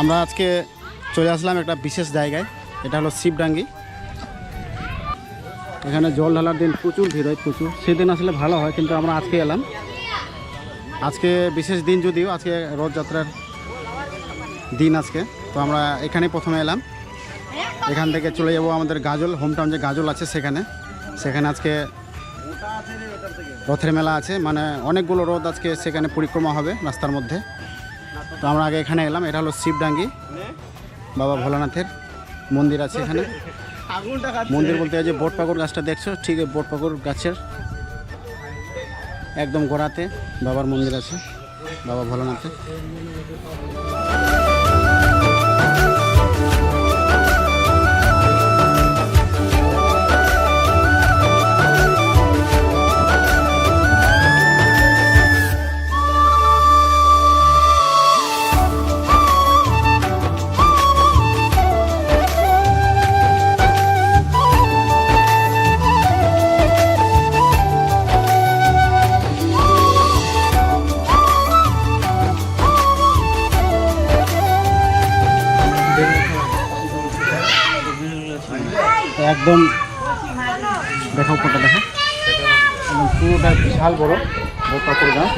আমরা আজকে চলে আসলাম একটা বিশেষ জায়গায়, এটা হলো শিবডাঙ্গি। এখানে জল ঢালার দিন প্রচুর ভিড় হয়, প্রচুর। সেদিন আসলে ভালো হয়, কিন্তু আমরা আজকে এলাম। আজকে বিশেষ দিন যদিও, আজকে রথযাত্রার দিন আজকে, তো আমরা এখানে প্রথমে এলাম। এখান থেকে চলে যাব আমাদের গাজল হোম টাউন যে গাজল আছে সেখানে। সেখানে আজকে রথের মেলা আছে মানে অনেকগুলো রথ আজকে সেখানে পরিক্রমা হবে রাস্তার মধ্যে। তো আমরা আগে এখানে এলাম এটা হলো শিবডাঙ্গি। বাবা ভোলানাথের মন্দির আছে এখানে। মন্দির বলতে যে বট পাকুর গাছটা দেখছ? ঠিক এই বট পাকুর গাছের একদম গোড়াতে বাবার মন্দির আছে বাবা ভোলানাথের। একদম দেখা উপরটা দেখা। একদম পুরোটা বিশাল বড় পাকুর গাছ।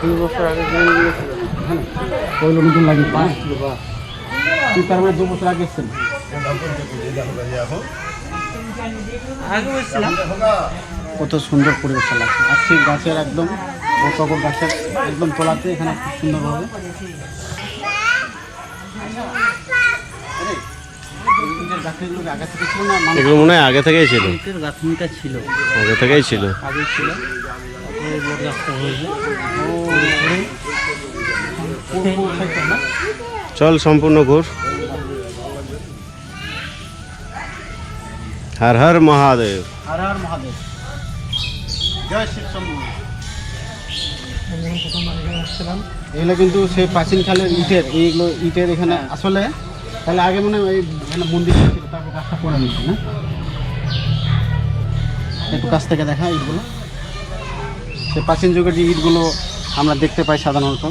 দুই বছর আগে হ্যাঁ পয়লো নতুন লাগিয়েছে না তুই তার মানে দু বছর আগে এসছেন কত সুন্দর পরিবেশটা লাগছে আর সেই গাছের একদম বট গাছের একদম তোলাতে এখানে খুব সুন্দরভাবে। এগুলো মনে হয় আগে থেকেই ছিল। গাঁথনিটা ছিল। আগে থেকেই ছিল। আগে চল সম্পূর্ণ ঘুর। হর হর মহাদেব। হর হর মহাদেব। জয় শিব এগুলো কিন্তু সেই প্রাচীনকালের ইটের এইগুলো ইটের এখানে আসলে তাহলে আগে মনে হয় ওই মন্দির তারপর গাছটা পড়ে গেছে না? একটু কাছ থেকে দেখা ইটগুলো সেই প্রাচীন যুগের যে ইটগুলো আমরা দেখতে পাই সাধারণত।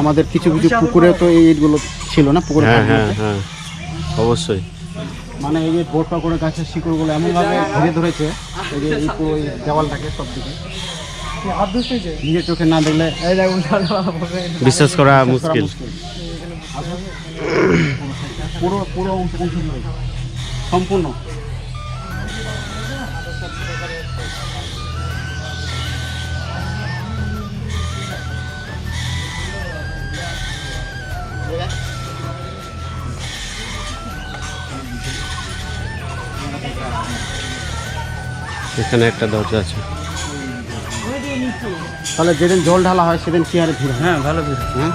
আমাদের কিছু কিছু পুকুরে তো এই ইটগুলো ছিল না? পুকুরে হ্যাঁ হ্যাঁ হ্যাঁ। অবশ্যই। মানে এই যে বোট পাকড়ে গাছের শিকড়গুলো এমনভাবে ঘিরে ধরেছে এই যে এই পুরো দেওয়ালটাকে সব দিকে নিজের চোখে না দেখলে বিশ্বাস করা করা মুশকিল। মুশকিল। পুরো পুরো। সম্পূর্ণ। এখানে একটা দরজা আছে। তাহলে যেদিন জল ঢালা হয় সেদিন কি আর ভিড় হ্যাঁ? ভালো বেশ হ্যাঁ?